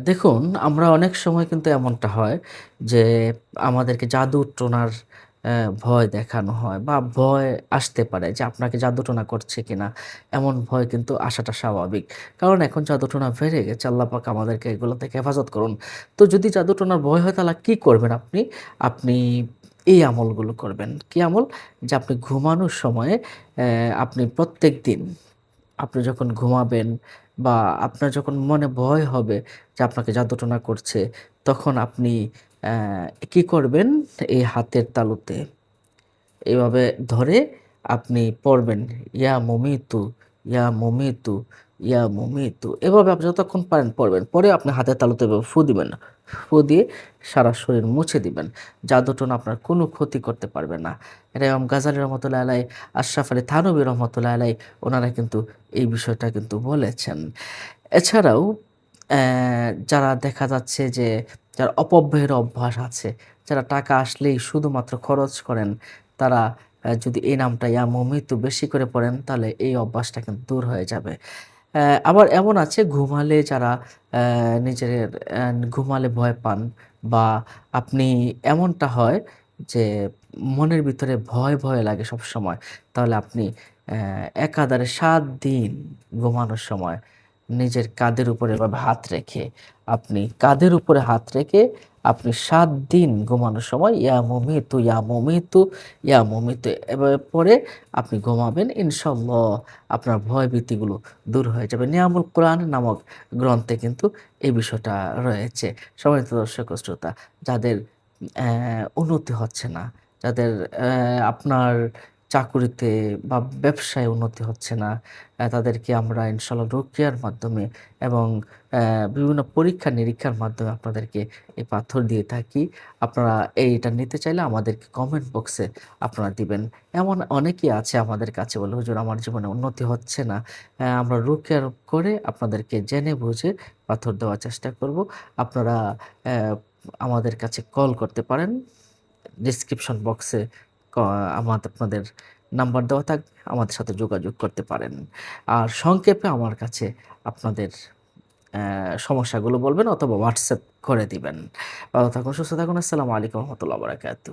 দেখুন, আমরা অনেক সময় কিন্তু এমনটা হয় যে আমাদেরকে জাদু-টোনার ভয় দেখানো হয় বা ভয় আসতে পারে যে আপনাকে জাদু-টোনা করছে কিনা। এমন ভয় কিন্তু আসাটা স্বাভাবিক। কারণ এখন জাদু-টোনা বেড়ে গেছে। আল্লাহ পাক আমাদেরকে এগুলো থেকে হেফাজত করুন। তো যদি জাদু-টোনার ভয় হয় তাহলে কী করবেন আপনি? আপনি এই আমলগুলো করবেন। কি আমল? যে আপনি ঘুমানোর সময়ে আপনি প্রত্যেকদিন আপনি যখন ঘুমাবেন বা আপনার যখন মনে ভয় হবে যে আপনাকে জাদুটোনা করছে, তখন আপনি কি করবেন? এই হাতের তালুতে এভাবে ধরে আপনি পড়বেন, ইয়া মুমিতু, ইয়া মুমিতু, ইয়া মুমিতু। এভাবে আপনি যতক্ষণ পারেন পড়বেন। পরে আপনি হাতের তালুতে এভাবে ফু দিবেন। ফু দিয়ে সারা শরীর মুছে দিবেন। জাদুটোনা আপনার কোনো ক্ষতি করতে পারবে না। এটা ইমাম গাজ্জালী রহমতুল্লাহ আলাইহ, আশরাফ আলী থানভী রহমতুল্লাহ আলাইহ ওনারা কিন্তু এই বিষয়টা কিন্তু বলেছেন। এছাড়াও যারা দেখা যাচ্ছে যে যার অপব্যয়ের অভ্যাস আছে, যারা টাকা আসলেই শুধুমাত্র খরচ করেন, তারা যদি এই নামটা ইয়া মুমিতু বেশি করে পড়েন তাহলে এই অভ্যাসটা কিন্তু দূর হয়ে যাবে। আবার এমন আছে ঘুমালে যারা নিজের ঘুমালে ভয় পান বা আপনি এমনটা হয় যে মনের ভিতরে ভয়, ভয় লাগে সবসময়। তাহলে আপনি একাধারে ৭ দিন ঘুমানোর সময় নিজের কাঁধের উপরে এভাবে হাত রেখে, আপনি কাঁধের উপরে হাত রেখে আপনি সাত দিন ঘুমানোর সময় ইয়া মুমিতু, ইয়া মুমিতু, ইয়া মুমিতু এভাবে পরে আপনি ঘুমাবেন। ইনশাআল্লাহ আপনার ভয়-ভীতিগুলো দূর হয়ে যাবে। নিয়ামুল কোরআন নামক গ্রন্থে কিন্তু এই বিষয়টা রয়েছে। সম্মানিত দর্শক শ্রোতা, যাদের উন্নতি হচ্ছে না, যাদের আপনার চাকুরিতে বা ব্যবসায় উন্নতি হচ্ছে না, তাদেরকে আমরা ইনশাআল্লাহ রুকিয়ার মাধ্যমে এবং বিভিন্ন পরীক্ষা-নিরীক্ষার মাধ্যমে আপনাদেরকে এই পাথর দিয়ে থাকি। আপনারা এইটা নিতে চাইলে আমাদেরকে কমেন্ট বক্সে আপনারা দিবেন। এমন অনেকেই আছে আমাদের কাছে বলে, "হুজুর আমার জীবনে উন্নতি হচ্ছে না।" আমরা রুকিয়ার করে আপনাদেরকে জেনে বুঝে পাথর দেওয়ার চেষ্টা করব। আপনারা আমাদের কাছে কল করতে পারেন। ডেসক্রিপশন বক্সে ক আমাদ আপনাদের নাম্বার দেওয়া থাকবে। আমাদের সাথে যোগাযোগ করতে পারেন। আর সংক্ষেপে আমার কাছে আপনাদের সমস্যাগুলো বলবেন অথবা হোয়াটসঅ্যাপ করে দিবেন। ভালো থাকুন, সুস্থ থাকুন। আসসালামু আলাইকুম রহমতুল্লাহ বারাকাতুহু।